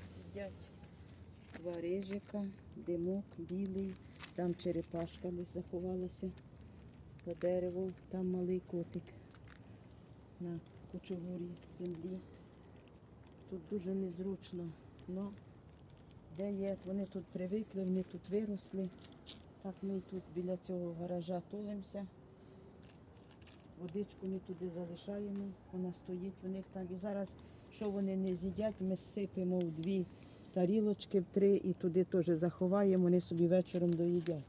сидять. Два рижика, димок білий, там черепашка десь заховалася за деревом, там малий котик на кучугурі землі. Тут дуже незручно. Ну, де є, вони тут привикли, вони тут виросли. Так ми тут біля цього гаража тулимося. Водичку ми туди залишаємо, вона стоїть у них там. І зараз, що вони не з'їдять, ми сипемо в дві тарілочки, в три і туди теж заховаємо, вони собі вечором доїдять.